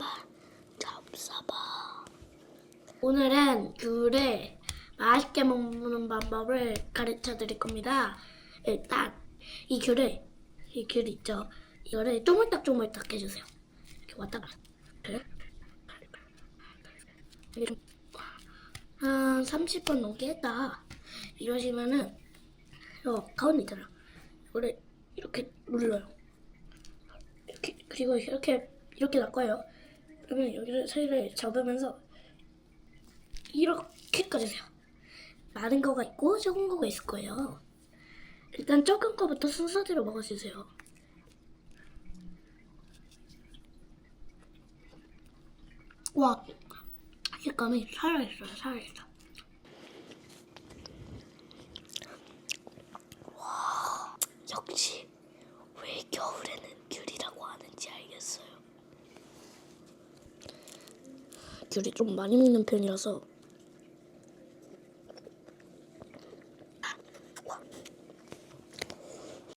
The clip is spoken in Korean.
한번 잡숴봐. 오늘은 귤을 맛있게 먹는 방법을 가르쳐 드릴 겁니다. 일단 이 귤을 이 귤 있죠. 이거를 쪼물딱 쪼물딱 해주세요. 이렇게 왔다 갔다. 한 30분 넘게 했다. 이러시면은 어 가운데 있잖아. 이거를 이렇게 눌러요. 이렇게 그리고 이렇게 이렇게 낚아요. 그러면 여기를 사이를 잡으면서 이렇게 까주세요. 많은 거가 있고 적은 거가 있을 거예요. 일단 적은 거부터 순서대로 먹어주세요. 와, 식감이 살아있어요, 살아있어. 역시 왜 겨울에는 귤이라고 하는지 알겠어요. 귤이 좀 많이 먹는 편이라서